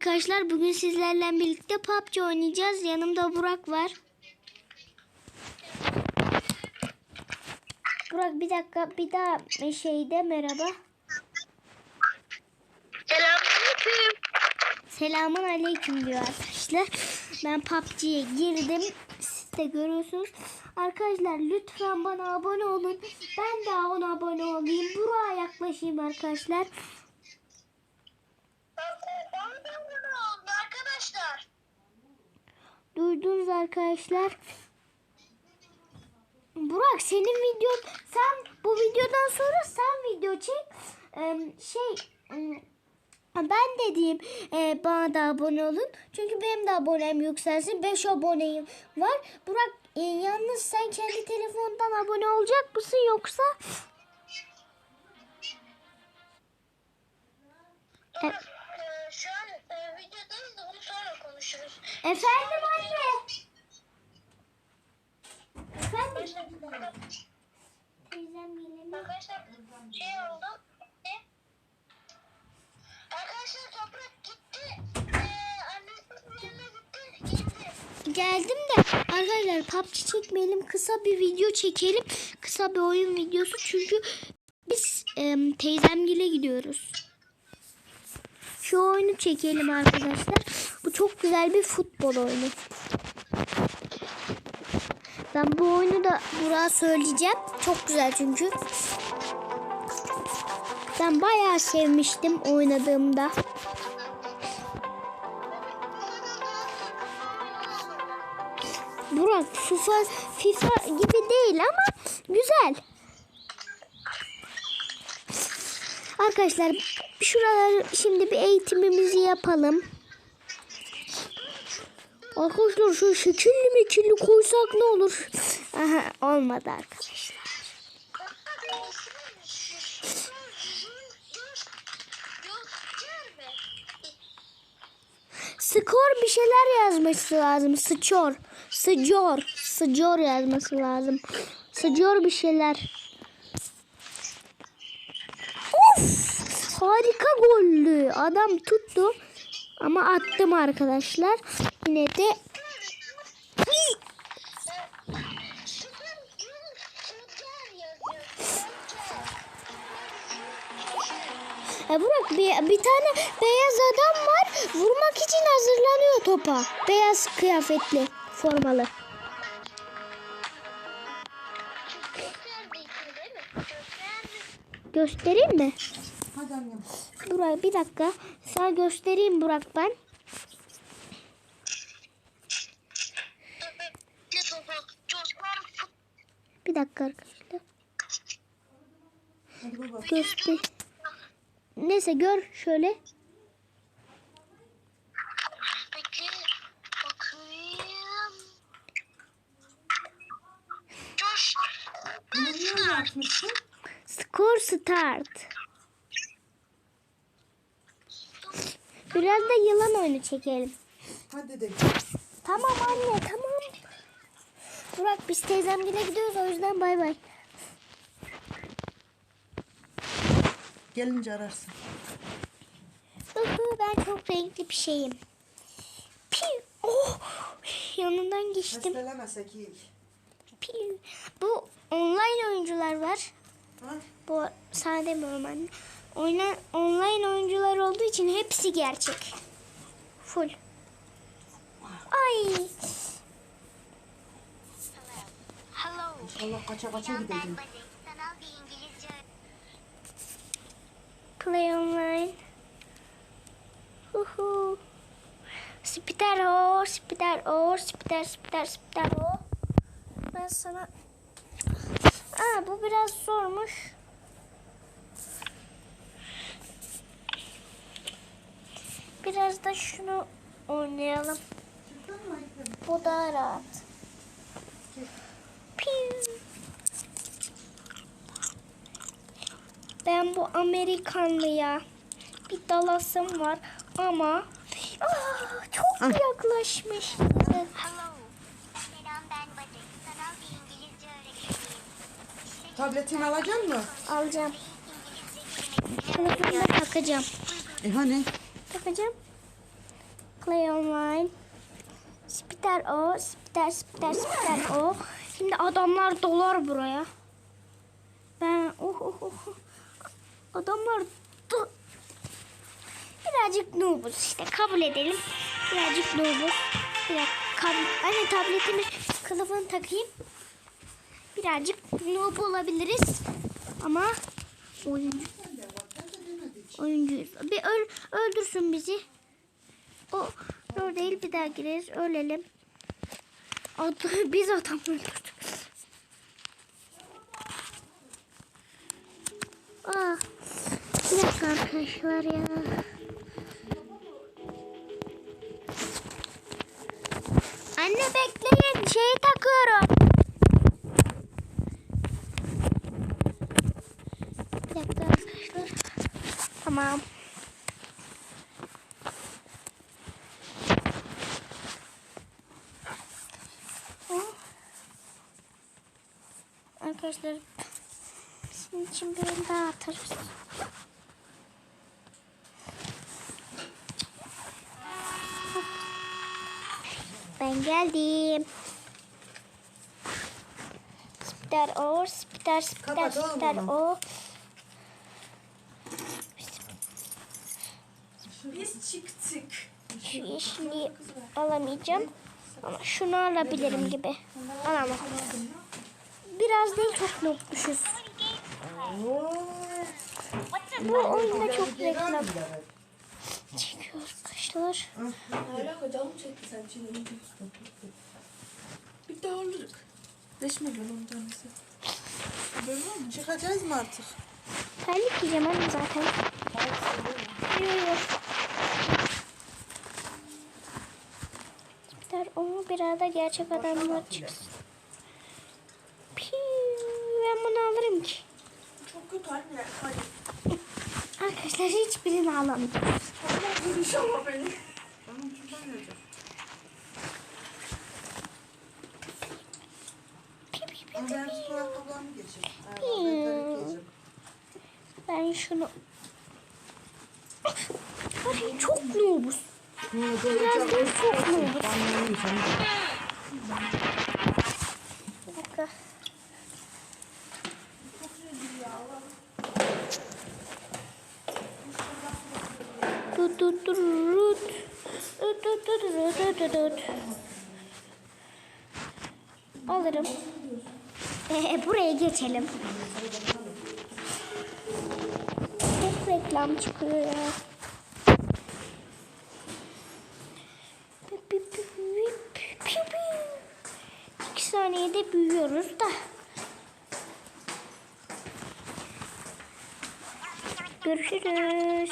Arkadaşlar bugün sizlerle birlikte PUBG oynayacağız. Yanımda Burak var. Burak bir dakika bir daha şeyde merhaba. Selamünaleyküm. Selamun aleyküm diyor arkadaşlar. Ben PUBG'ye girdim. Siz de görüyorsunuz. Arkadaşlar lütfen bana abone olun. Ben de ona abone olayım. Burak'a yaklaşayım arkadaşlar. Ben bunu oldu arkadaşlar. Duydunuz arkadaşlar. Burak senin videon sen bu videodan sonra sen video çek. Ee, şey ben dediğim e, bana da abone olun. Çünkü benim de abonem yükselsin. 5 aboneyim var. Burak e, yalnız sen kendi telefondan abone olacak mısın yoksa? E, Ee, şu an e, videodayız da bunu sonra konuşuruz. efendim anne. Efendim. Arkadaşlar şey oldu. Arkadaşlar toprak gitti. Ee, annesinin yanına gitti. Geldi. Geldim de arkadaşlar PUBG çekmeyelim kısa bir video çekelim. Kısa bir oyun videosu çünkü biz e, teyzemgile gidiyoruz. Şu oyunu çekelim arkadaşlar. Bu çok güzel bir futbol oyunu. Ben bu oyunu da Burak'a söyleyeceğim. Çok güzel çünkü. Ben bayağı sevmiştim oynadığımda. Burak FIFA, FIFA gibi değil ama güzel. Arkadaşlar şuralar şimdi bir eğitimimizi yapalım. Arkadaşlar şu şekilli mekilli koysak ne olur? Aha olmadı arkadaşlar. Skor bir şeyler yazması lazım. Skor. Skor. Skor yazması lazım. Skor bir şeyler. Of! Harika gollü. Adam tuttu. Ama attım arkadaşlar. Yine de E Burak bir, bir tane beyaz adam var. Vurmak için hazırlanıyor topa. Beyaz kıyafetli, formalı. Göstereyim mi? Hadi annem. Burak bir dakika. Sana göstereyim Burak ben. Bir dakika arkadaşlar. Göster. Neyse gör şöyle. Bekle bakayım. Coş. Score start. Biraz da yılan oyunu çekelim. Hadi de. Tamam anne tamam. Burak biz teyzemgile gidiyoruz o yüzden bay bay. Gelince ararsın. Ben çok renkli bir şeyim. Piu. Oh, yanından geçtim. Hastalemesek iyi. Piu. Bu online oyuncular var. Ha? Bu sana demiyorum anne. Oyna, online oyuncular olduğu için hepsi gerçek. Full. Ay. İnşallah kaça kaça gideceğim. Play online. Uhu. Spider o, spider o, spider, spider, spider o. Ben sana... Aa, bu biraz zormuş. Biraz da şunu oynayalım. Bu daha rahat. Piu. Ben bu Amerikanlıya bir dalasım var ama Aa, çok yaklaşmış. Bade. Sanal bir İngilizce öğretmeniyim. Tabletini alacaksın mı? Alacağım. Telefonuna takacağım. E hani? Takacağım. Play online. Spider o, spider, spider, spider o. Şimdi adamlar dolar buraya. Ben oh oh oh. Adamlar do Birazcık noobuz işte kabul edelim. Birazcık noobuz. Bir dakika. Kab- Anne tabletimi kılıfını takayım. Birazcık noob olabiliriz. Ama oyuncu. Oyuncuyuz. Bir öl, öldürsün bizi. O o değil bir daha gireriz. Ölelim. Ad, biz adamı öldürdük. Ah, bir dakika arkadaşlar ya. Anne bekleyin. Şeyi takıyorum. Bir dakika arkadaşlar. Tamam. Arkadaşlar sizin için bir daha atarız. Ben geldim. Spider o, spider, spider, Kapat oğlum spider onu. o. Biz çıktık. Şu yeşili alamayacağım. Ama şunu alabilirim gibi. Alamam. Biraz değil çok notmuşuz. Bu oyunda çok reklam çekiyor arkadaşlar. Çekti sen. Bir daha alırız. 5 milyon on tanesi. Böyle mı? Çıkacağız mı artık? Terlik giyeceğim anne zaten. Gider onu biraz da gerçek adamlar çıksın. Piu, ben bunu alırım ki. Çok kötü anne. Hadi. Arkadaşlar hiçbirini alamayacağım. Allah yürüyüş ama beni. Tamam şuradan vereceğim. Ben şunu... Ay, çok noobuz. Ne Biraz da çok noobuz. Bir dakika. Alırım. Ee, buraya geçelim. Çok reklam çıkıyor ya. İki saniyede büyüyoruz da. Görüşürüz.